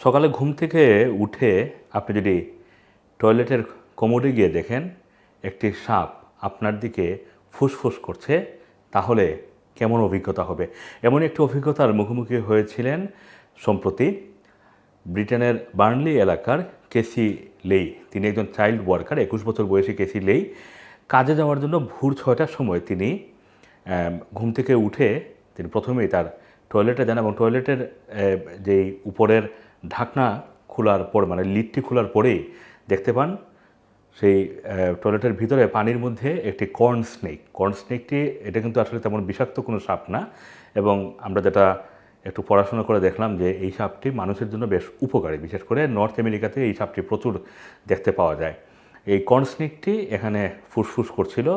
সকালে ঘুম থেকে উঠে আপনি যদি টয়লেটের কোমরে গিয়ে দেখেন, একটি সাপ আপনার দিকে ফুসফুস করছে, তাহলে কেমন অভিজ্ঞতা হবে? এমন একটি অভিজ্ঞতার মুখোমুখি হয়েছিলেন সম্প্রতি ব্রিটেনের বার্নলি এলাকার কেসি লেই। তিনি একজন চাইল্ড ওয়ার্কার, একুশ বছর বয়সী কেসি লেই। কাজে যাওয়ার জন্য ভোর ছয়টার সময় তিনি ঘুম থেকে উঠে তিনি প্রথমেই তার টয়লেটে যান এবং টয়লেটের যেই উপরের ঢাকনা খোলার পর মানে লিডটি খোলার পরেই দেখতে পান, সেই টয়লেটের ভিতরে পানির মধ্যে একটি কর্ন স্নেক কর্ন স্নেকটি এটা কিন্তু আসলে তেমন বিষাক্ত কোনো সাপ না এবং আমরা যেটা একটু পড়াশোনা করে দেখলাম যে এই সাপটি মানুষের জন্য বেশ উপকারী। বিশেষ করে নর্থ আমেরিকাতে এই সাপটি প্রচুর দেখতে পাওয়া যায়। এই কর্ন স্নেকটি এখানে ফুসফুস করছিল।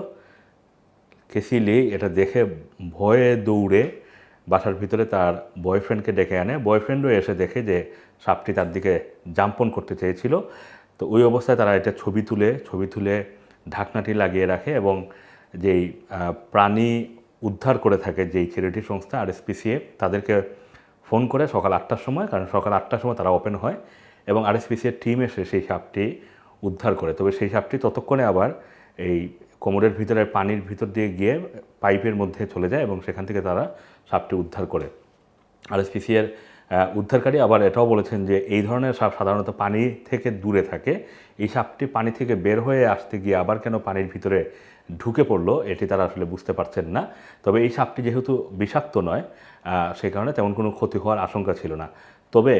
কেসি লি এটা দেখে ভয়ে দৌড়ে বাসার ভিতরে তার বয়ফ্রেন্ডকে ডেকে আনে। বয়ফ্রেন্ডও এসে দেখে যে সাপটি তার দিকে জাম্পন করতে চেয়েছিল। তো ওই অবস্থায় তারা এটা ছবি তুলে ছবি তুলে ঢাকনাটি লাগিয়ে রাখে এবং যেই প্রাণী উদ্ধার করে থাকে যেই চ্যারিটি সংস্থা আর এসপিসিএফ তাদেরকে ফোন করে সকাল আটটার সময়, কারণ সকাল আটটার সময় তারা ওপেন হয় এবং আর আরএসপিসিএর টিম এসে সেই সাপটি উদ্ধার করে। তবে সেই সাপটি ততক্ষণে আবার এই কোমরের ভিতরে পানির ভিতর দিয়ে গিয়ে পাইপের মধ্যে চলে যায় এবং সেখান থেকে তারা সাপটি উদ্ধার করে। আরএসপিসিএর উদ্ধারকারী আবার এটাও বলেছেন যে এই ধরনের সাপ সাধারণত পানি থেকে দূরে থাকে। এই সাপটি পানি থেকে বের হয়ে আসতে গিয়ে আবার কেন পানির ভিতরে ঢুকে পড়ল এটি তারা আসলে বুঝতে পারছেন না। তবে এই সাপটি যেহেতু বিষাক্ত নয় সেই কারণে তেমন কোনো ক্ষতি হওয়ার আশঙ্কা ছিল না। তবে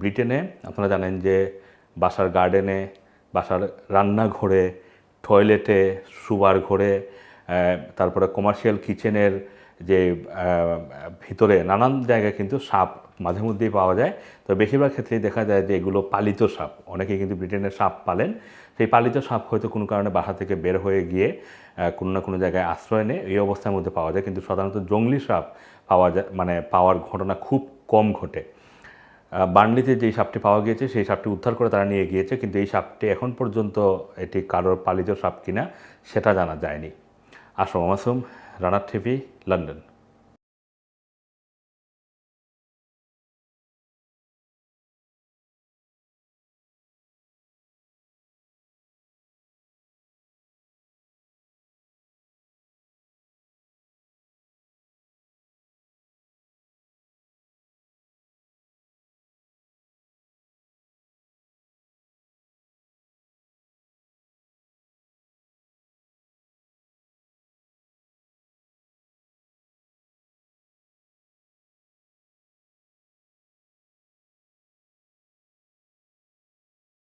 ব্রিটেনে আপনারা জানেন যে বাসার গার্ডেনে, বাসার রান্নাঘরে টয়লেটে শুবার ঘরে তারপরে কমার্শিয়াল কিচেনের যে ভিতরে নানান জায়গায় কিন্তু সাপ মাঝে মধ্যেই পাওয়া যায়। তো বেশিরভাগ ক্ষেত্রেই দেখা যায় যে, এগুলো পালিত সাপ। অনেকে কিন্তু ব্রিটেনের সাপ পালেন। সেই পালিত সাপ হয়তো কোনো কারণে বাসা থেকে বের হয়ে গিয়ে কোনো না কোনো জায়গায় আশ্রয় নেয়। এই অবস্থার মধ্যে পাওয়া যায়। কিন্তু সাধারণত জঙ্গলি সাপ পাওয়া যায় মানে পাওয়ার ঘটনা খুব কম ঘটে। বার্নলিতে যেই সাপটি পাওয়া গিয়েছে, সেই সাপটি উদ্ধার করে তারা নিয়ে গিয়েছে, কিন্তু এই সাপটি এখন পর্যন্ত এটি কারোর পালিত সাপ কিনা, সেটা জানা যায়নি। আসম মাসুম, রানার টিভি, লন্ডন।